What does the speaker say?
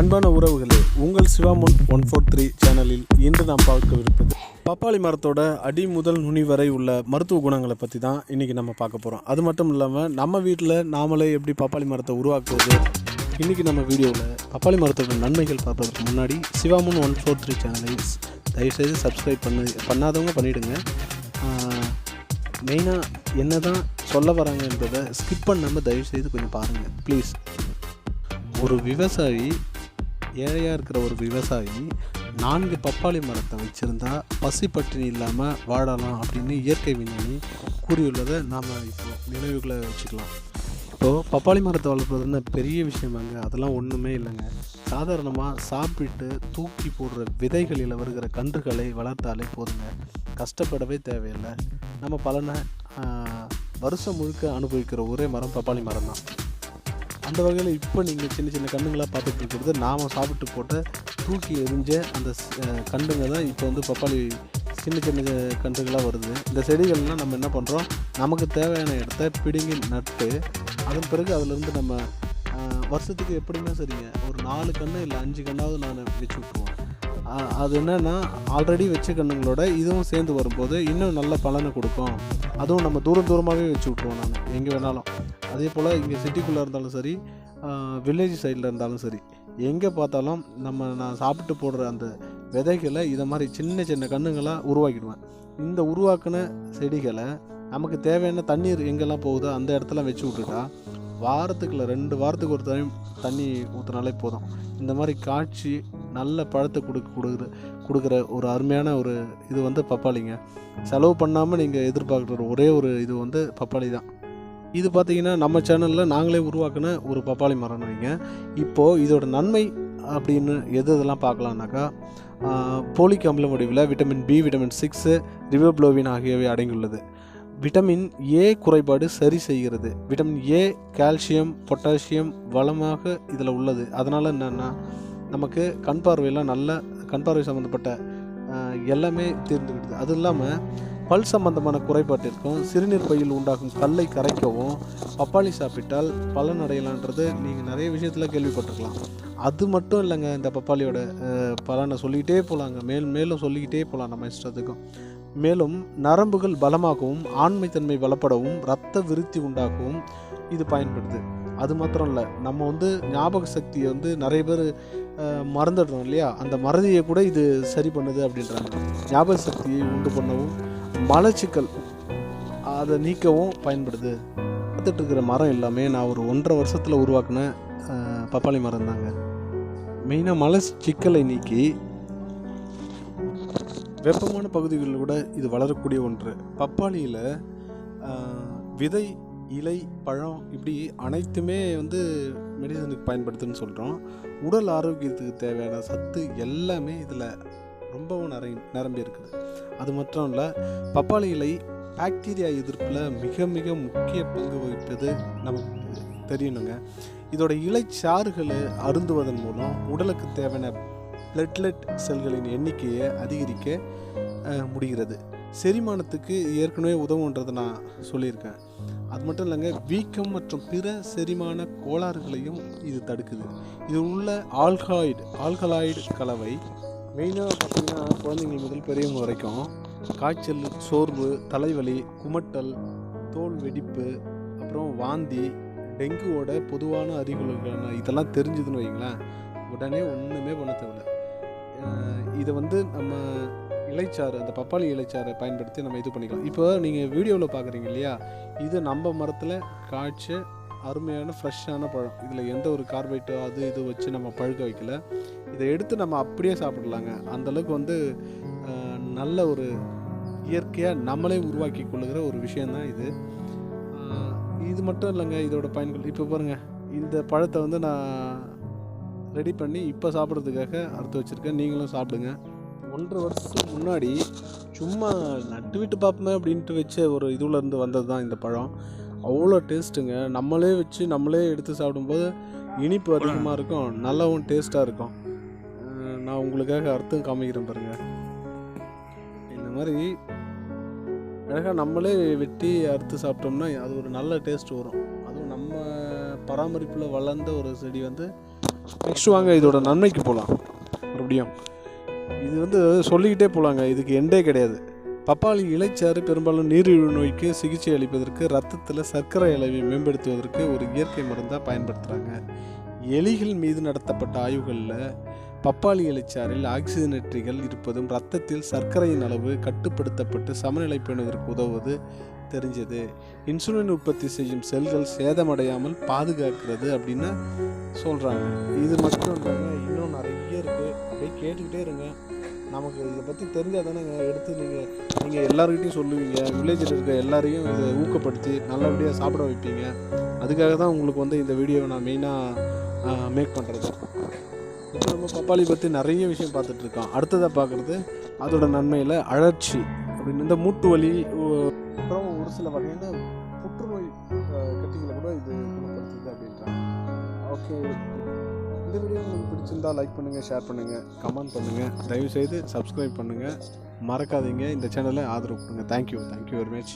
அன்பான உறவுகளே உங்கள் சிவாமுன் ஒன் ஃபோர் த்ரீ சேனலில் இன்று நாம் பார்க்கவிருப்பது பப்பாளி மரத்தோட அடி முதல் நுனி வரை உள்ள மருத்துவ குணங்களை பற்றி தான் இன்றைக்கி நம்ம பார்க்க போகிறோம் அது மட்டும் இல்லாமல் நம்ம வீட்டில் நாமளே எப்படி பப்பாளி மரத்தை உருவாக்குவது இன்றைக்கி நம்ம வீடியோவில் பப்பாளி மரத்தோட நன்மைகள் பார்ப்பதற்கு முன்னாடி சிவாமுன் ஒன் ஃபோர் த்ரீ சேனலை தயவுசெய்து சப்ஸ்கிரைப் பண்ணு பண்ணாதவங்க பண்ணிவிடுங்க மெயினாக என்ன தான் சொல்ல வராங்க என்பதை ஸ்கிப் பண்ணாமல் தயவுசெய்து கொஞ்சம் பாருங்கள் ப்ளீஸ் ஒரு விவசாயி ஏழையாக இருக்கிற ஒரு விவசாயி நான்கு பப்பாளி மரத்தை வச்சுருந்தா பசி பட்டினி இல்லாமல் வாழலாம் அப்படின்னு இயற்கை விஞ்ஞானி கூறியுள்ளதை நாம் இப்போ நினைவுகளை வச்சுக்கலாம். இப்போது பப்பாளி மரத்தை வளர்ப்பதுன்னு பெரிய விஷயமாங்க. அதெல்லாம் ஒன்றுமே இல்லைங்க. சாதாரணமாக சாப்பிட்டு தூக்கி போடுற விதைகளில் வருகிற கன்றுகளை வளர்த்தாலே போதுங்க. கஷ்டப்படவே தேவையில்லை. நம்ம பலனை வருஷம் முழுக்க அனுபவிக்கிற ஒரே மரம் பப்பாளி மரம் தான் அந்த வகையில் இப்போ நீங்கள் சின்ன சின்ன கண்ணுங்களாக பார்த்துட்டு இருக்கிறது நாம் சாப்பிட்டு போட்ட தூக்கி எரிஞ்ச அந்த கண்டுங்க தான் இப்போ வந்து பப்பாளி சின்ன சின்ன கன்றுகளாக வருது. இந்த செடிகள்லாம் நம்ம என்ன பண்ணுறோம் நமக்கு தேவையான இடத்த பிடுங்கி நட்டு அதன் பிறகு அதிலிருந்து நம்ம வருஷத்துக்கு எப்படின்னா சரிங்க ஒரு நாலு கன்று இல்லை அஞ்சு கண்ணாவது நான் வச்சு விட்ருவோம் அது என்னென்னா ஆல்ரெடி வச்ச கண்ணுங்களோட இதுவும் சேர்ந்து வரும்போது இன்னும் நல்ல பலனை கொடுக்கும். அதுவும் நம்ம தூரம் தூரமாகவே வச்சு விட்ருவோம் நான் எங்கே வேணாலும். அதே போல் இங்கே சிட்டிக்குள்ளே இருந்தாலும் சரி வில்லேஜ் சைடில் இருந்தாலும் சரி எங்கே பார்த்தாலும் நம்ம நான் சாப்பிட்டு போடுற அந்த விதைகளை இதை மாதிரி சின்ன சின்ன கண்ணுங்களாக உருவாக்கிடுவேன். இந்த உருவாக்கின செடிகளை நமக்கு தேவையான தண்ணீர் எங்கெல்லாம் போகுதோ அந்த இடத்துல வச்சு விட்டுட்டா வாரத்துக்குள்ள ரெண்டு வாரத்துக்கு ஒரு டைம் தண்ணி ஊற்றினாலே போதும். இந்த மாதிரி காய்ச்சி நல்ல பழத்தை கொடுக்க கொடுக்குற கொடுக்குற ஒரு அருமையான ஒரு இது வந்து பப்பாளிங்க. செலவு பண்ணாமல் நீங்கள் எதிர்பார்க்குற ஒரே ஒரு இது வந்து பப்பாளி தான். இது பார்த்திங்கன்னா நம்ம சேனலில் நாங்களே உருவாக்கின ஒரு பப்பாளி மரம்னு வைங்க. இப்போது இதோட நன்மை அப்படின்னு எது இதெல்லாம் பார்க்கலான்னாக்கா போலிக் அமில வடிவில் vitamin B vitamin six riboflavin ஆகியவை அடங்கியுள்ளது. விட்டமின் ஏ குறைபாடு சரி செய்கிறது. விட்டமின் ஏ கால்சியம் பொட்டாசியம் வளமாக இதில் உள்ளது. அதனால் என்னென்னா நமக்கு கண் பார்வையெல்லாம் நல்ல கண் பார்வை சம்மந்தப்பட்ட எல்லாமே தீர்ந்துக்கிடுது அது இல்லாமல் பல் சம்பந்தமான குறைபாட்டிற்கும் சிறுநீர் பையில் உண்டாகும் கல்லை கரைக்கவும் பப்பாளி சாப்பிட்டால் பலன் அடையலான்றது நீங்கள் நிறைய விஷயத்தில் கேள்விப்பட்டிருக்கலாம். அது மட்டும் இல்லைங்க இந்த பப்பாளியோட பலனை சொல்லிக்கிட்டே போகலாங்க மேல் மேலும் சொல்லிக்கிட்டே போகலாம் நம்ம இஷ்டத்துக்கும். மேலும் நரம்புகள் பலமாகவும் ஆண்மைத்தன்மை பலப்படவும் இரத்த விருத்தி உண்டாக்கவும் இது பயன்படுது. அது மாத்திரம் இல்லை நம்ம வந்து ஞாபக சக்தியை வந்து நிறைய பேர் மறந்துடுறோம் இல்லையா? அந்த மறதியை கூட இது சரி பண்ணுது அப்படின்றாங்க ஞாபக சக்தியை உண்டு பண்ணவும் மலச்சிக்கல் அதை நீக்கவும் பயன்படுது. பார்த்துட்டு இருக்கிற மரம் எல்லாமே நான் ஒரு ஒன்றரை வருஷத்தில் உருவாக்கின பப்பாளி மரம் தாங்க. மெயினாக மலை சிக்கலை நீக்கி வெப்பமான பகுதிகளில் கூட இது வளரக்கூடிய ஒன்று. பப்பாளியில் விதை இலை பழம் இப்படி அனைத்துமே வந்து மெடிசனுக்கு பயன்படுத்துன்னு சொல்கிறோம் உடல் ஆரோக்கியத்துக்கு தேவையான சத்து எல்லாமே இதில் ரொம்பவும் நிறை நிரம்பி இருக்குது. அது மட்டும் இல்லை பப்பாளி இலை பாக்டீரியா எதிர்ப்பில் மிக மிக முக்கிய பங்கு வகிப்பது நமக்கு தெரியணுங்க. இதோட இலைச்சாறுகளை அருந்துவதன் மூலம் உடலுக்கு தேவையான பிளட்லெட் செல்களின் எண்ணிக்கையை அதிகரிக்க முடிகிறது. செரிமானத்துக்கு ஏற்கனவே உதவுன்றதை நான் சொல்லியிருக்கேன். அது மட்டும் இல்லைங்க வீக்கம் மற்றும் பிற செரிமான கோளாறுகளையும் இது தடுக்குது. இது உள்ள ஆல்காய்டு ஆல்கலாய்டு கலவை மெயினாக பார்த்திங்கன்னா குழந்தைங்கள் முதல் பெரியவங்க வரைக்கும் காய்ச்சல் சோர்வு தலைவலி குமட்டல் தோல் வெடிப்பு அப்புறம் வாந்தி டெங்குவோட பொதுவான அறிகுறிகள் இதெல்லாம் தெரிஞ்சுதுன்னு வைங்களேன் உடனே ஒன்றுமே பண்ண தேவையில்லை. இதை வந்து நம்ம இலைச்சாறு அந்த பப்பாளி இலைச்சாறை பயன்படுத்தி நம்ம இது பண்ணிக்கலாம். இப்போ நீங்கள் வீடியோவில் பார்க்குறீங்க இல்லையா? இது நம்ம மரத்தில் காய்ச்ச அருமையான ஃப்ரெஷ்ஷான பழம். இதில் எந்த ஒரு கார்பைட்டோ அது இது வச்சு நம்ம பழுக்க வைக்கல. இதை எடுத்து நம்ம அப்படியே சாப்பிடலாங்க. அந்தளவுக்கு வந்து நல்ல ஒரு இயற்கையாக நம்மளே உருவாக்கி கொள்ளுகிற ஒரு விஷயந்தான் இது. இது மட்டும் இல்லைங்க இதோட பயன்கள். இப்போ பாருங்கள் இந்த பழத்தை வந்து நான் ரெடி பண்ணி இப்போ சாப்பிட்றதுக்காக அறுத்து வச்சுருக்கேன். நீங்களும் சாப்பிடுங்க. ஒன்றரை வருஷத்துக்கு முன்னாடி சும்மா நட்டு விட்டு பார்ப்போமே அப்படின்ட்டு வச்ச ஒரு இதுலேருந்து வந்தது தான் இந்த பழம். அவ்வளோ டேஸ்ட்டுங்க. நம்மளே வச்சு நம்மளே எடுத்து சாப்பிடும்போது இனிப்பு அதிகமாக இருக்கும். நல்லாவும் டேஸ்ட்டாக இருக்கும். நான் உங்களுக்காக அர்த்தம் காமிக்கிறேன் பாருங்கள் இந்த மாதிரி அழகாக நம்மளே வெட்டி அறுத்து சாப்பிட்டோம்னா அது ஒரு நல்ல டேஸ்ட் வரும். அதுவும் நம்ம பராமரிப்பில் வளர்ந்த ஒரு செடி வந்து நெக்ஸ்ட் வாங்க இதோட நன்மைக்கு போகலாம் மறுபடியும். இது வந்து சொல்லிக்கிட்டே போகலாங்க இதுக்கு எண்டே கிடையாது. பப்பாளி இலைச்சாறு பெரும்பாலும் நீரிழிவு நோய்க்கு சிகிச்சை அளிப்பதற்கு ரத்தத்தில் சர்க்கரை அளவை மேம்படுத்துவதற்கு ஒரு இயற்கை மருந்தாக பயன்படுத்துகிறாங்க எலிகள் மீது நடத்தப்பட்ட ஆய்வுகளில் பப்பாளி இலைச்சாறில் ஆக்சிஜனேற்றிகள் இருப்பதும் ரத்தத்தில் சர்க்கரையின் அளவு கட்டுப்படுத்தப்பட்டு சமநிலை பேணுவதற்கு உதவுவது தெரிஞ்சது. இன்சுலின் உற்பத்தி செய்யும் செல்கள் சேதமடையாமல் பாதுகாக்கிறது அப்படின்னு சொல்கிறாங்க இது மட்டும் இல்லாமல் கேட்டுக்கிட்டே இருங்க. நமக்கு இதை பற்றி தெரிஞ்சால் தானே எடுத்து நீங்கள் நீங்கள் எல்லாருக்கிட்டையும் சொல்லுவீங்க. வில்லேஜில் இருக்க எல்லாரையும் இதை ஊக்கப்படுத்தி நல்லபடியாக சாப்பிட வைப்பீங்க. அதுக்காக தான் உங்களுக்கு வந்து இந்த வீடியோவை நான் மெயினாக மேக் பண்ணுறது இப்போ நம்ம பப்பாளி பற்றி நிறைய விஷயம் பார்த்துட்ருக்கோம் அடுத்ததாக பார்க்குறது அதோட நன்மையில் அழற்சி அப்படின்னு. இந்த மூட்டு வலி அப்புறம் ஒரு சில வகையான புற்றுநோய் கட்டிகளை கூட இது குணப்படுத்துது அப்படின்றாங்க. ஓகே. இந்த வீடியோ உங்களுக்கு பிடிச்சிருந்தா லைக் பண்ணுங்கள் ஷேர் பண்ணுங்கள் கமெண்ட் பண்ணுங்கள் தயவுசெய்து சப்ஸ்கிரைப் பண்ணுங்கள் மறக்காதீங்க. இந்த சேனலை ஆதரவு கொடுங்க. Thank you thank you very much